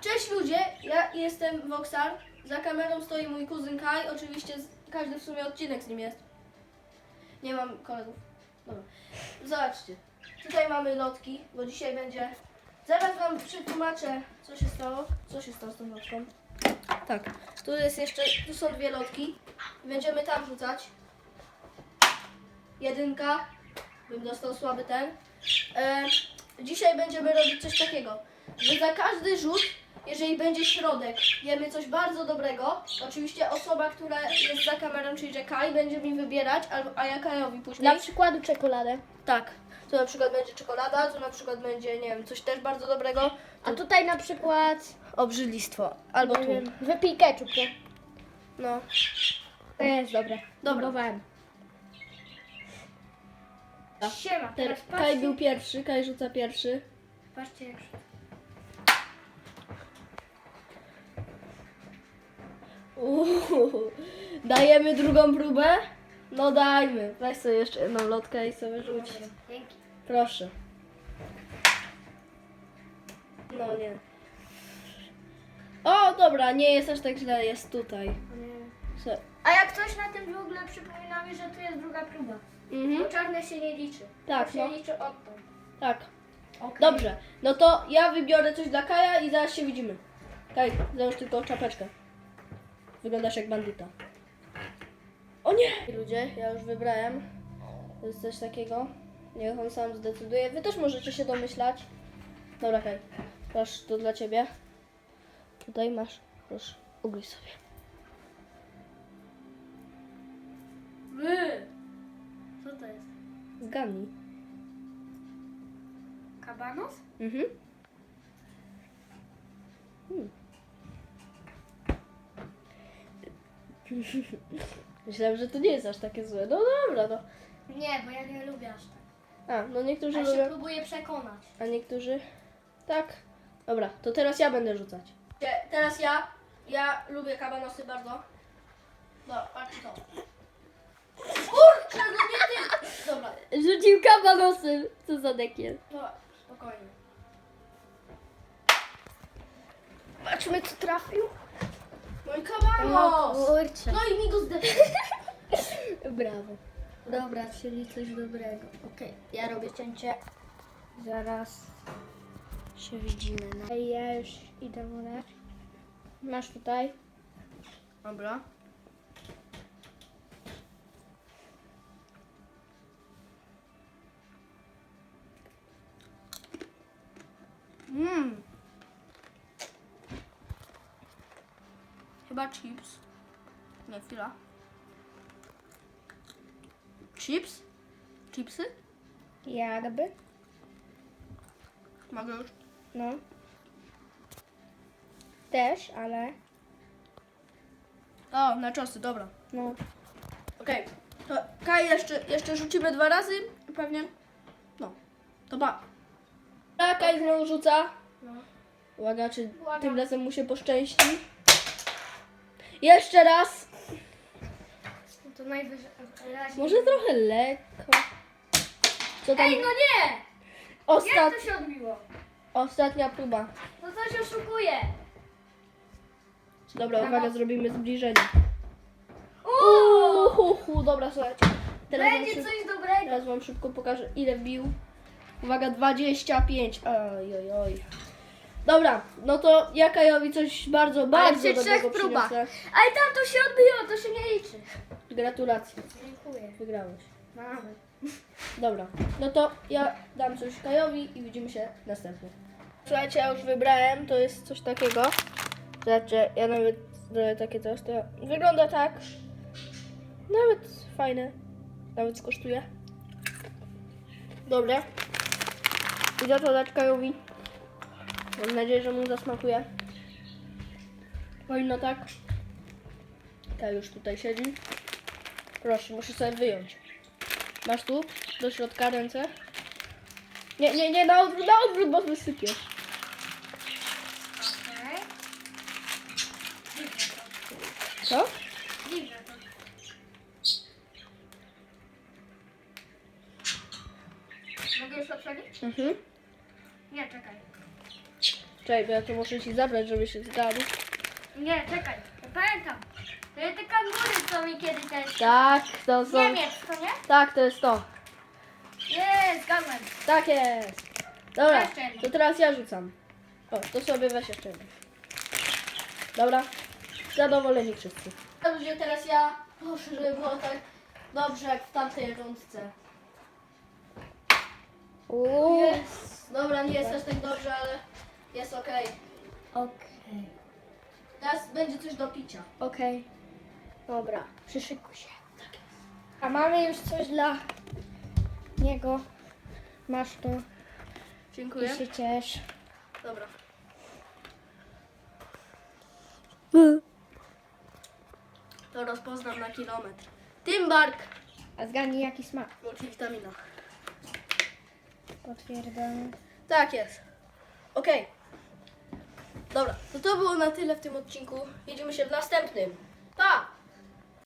cześć ludzie, ja jestem Voxar. Za kamerą stoi mój kuzyn Kai. Oczywiście każdy w sumie odcinek z nim jest. Nie mam kolegów. Dobra. Zobaczcie. Tutaj mamy lotki, bo dzisiaj będzie. Zaraz wam przetłumaczę, co się stało. Co się stało z tą lotką. Tak. Tu jest jeszcze, tu są dwie lotki. Będziemy tam rzucać. Jedynka. Bym dostał słaby ten. E, dzisiaj będziemy robić coś takiego, że za każdy rzut, jeżeli będzie środek, jemy coś bardzo dobrego. Oczywiście osoba, która jest za kamerą, czyli że Kai, będzie mi wybierać, albo, a ja Kajowi później. Dla przykładu czekoladę. Tak. Tu na przykład będzie czekolada, tu na przykład będzie, nie wiem, coś też bardzo dobrego. A tutaj na przykład Obrzydlistwo. Albo nie tu. wiem, wypij ketchup, nie? No. To jest dobre. Dobra. Próbowałem. Siema, Ter- teraz Kai patrzcie, był pierwszy, Kai rzuca pierwszy. patrzcie jak Uuu. Dajemy drugą próbę? No dajmy. Weź sobie jeszcze jedną lotkę i sobie rzuć. Dzięki. Proszę. No nie. O, dobra, nie jest aż tak źle, jest tutaj. Se- A jak coś na tym w ogóle przypomina mi, że tu jest druga próba. Mhm. Bo czarne się nie liczy. Tak, to się no. liczy odtąd. Tak. Okay. Dobrze, no to ja wybiorę coś dla Kaja i zaraz się widzimy. Kaj, załóż tylko czapeczkę. Wyglądasz jak bandyta. O nie! Ludzie, ja już wybrałem. To jest coś takiego. Niech on sam zdecyduje. Wy też możecie się domyślać. Dobra, Kaj. Proszę, to dla ciebie. Tutaj masz. Proszę, ugryź sobie. Wy! To jest? Zgadnij. Kabanos? Mhm. Hmm. Myślałem, że to nie jest aż takie złe. No dobra, no. Nie, bo ja nie lubię aż tak. A, no niektórzy Ja się lubią, próbuję przekonać. a niektórzy tak. Dobra, to teraz ja będę rzucać. Teraz ja. Ja lubię kabanosy bardzo. Dobra, patrz to. Kurczę, no nie ty! Dobra, Rzucił kabanosem. Co za dekiel. dobra, spokojnie. Patrzmy, co trafił. Mój kabanos! kurczę. No i mi go zdepnął. Brawo. Dobra, czyli coś dobrego. Okej, ja robię cięcie. Zaraz się widzimy. Na... Ja już idę wolać. Masz tutaj. Dobra. Mmm. Chyba chips. Nie, chwila. Chips? Chipsy? Jakby. Mogę już? No. Też, ale. O, na czosy, dobra. No. Okej. To Kaj jeszcze, jeszcze rzucimy dwa razy. Pewnie. No. To ba. A Kaj znowu rzuca. no. Uwaga, czy Uwaga. tym razem mu się poszczęści. Jeszcze raz. No to najwyżej. Może trochę lekko. Co tam? Ej, no nie! Ostat... Jak to się odbiło? Ostatnia próba. No coś oszukuje. Dobra, uwaga, zrobimy zbliżenie. Uuu! Uhuhu, dobra, słuchajcie. Teraz wam, Będzie szyb... coś dobrego. Teraz wam szybko pokażę, ile wbił. Uwaga, 25. Oj, oj, oj. Dobra, no to ja Kajowi coś bardzo, bardzo przy dobrego trzech próbach. przyniosę. Ale tam to się odbiło, to się nie liczy. Gratulacje, Dziękuję. wygrałeś. Mamy. Dobra, no to ja dam coś Kajowi i widzimy się następnie. Słuchajcie, ja już wybrałem, to jest coś takiego. Zobaczcie, ja nawet zrobię takie coś, to wygląda tak. Nawet fajne, nawet skosztuje. Dobre. I za to dać Kajowi. Mam nadzieję, że mu zasmakuje. Powinno tak. Kaj już tutaj siedzi. Proszę, muszę sobie wyjąć. Masz tu do środka ręce? Nie, nie, nie, na odwrót, na odwrót, bo wysypiesz. Co? Dziwne Mogę już otworzyć? Mhm. Nie, czekaj. Czekaj, bo ja to muszę ci zabrać, żeby się zgadł. Nie, czekaj. Ja pamiętam. To jest te kangury, co mi kiedyś też. Tak, to są... Niemiec, to nie? Tak, to jest to. Jest, zgadłem. Tak jest. Dobra, Jeszcze jedno. to teraz ja rzucam. O, to sobie weź jeszcze jedno. Dobra, zadowoleni wszyscy. Ludzie, teraz ja proszę, żeby było tak dobrze jak w tamtej rundce. Uuu. Jest. Dobra, nie jest aż tak dobrze, ale jest okej. Okej. Teraz będzie coś do picia. Okej. Dobra, przyszykuj się. A mamy już coś dla niego. Masz to i Dziękuję. się ciesz. Dobra. To rozpoznam na kilometr. Timbark! A zgadnij jaki smak. Multivitamina. Potwierdzam. Tak jest. Okej. Dobra, to to było na tyle w tym odcinku. Widzimy się w następnym. Pa!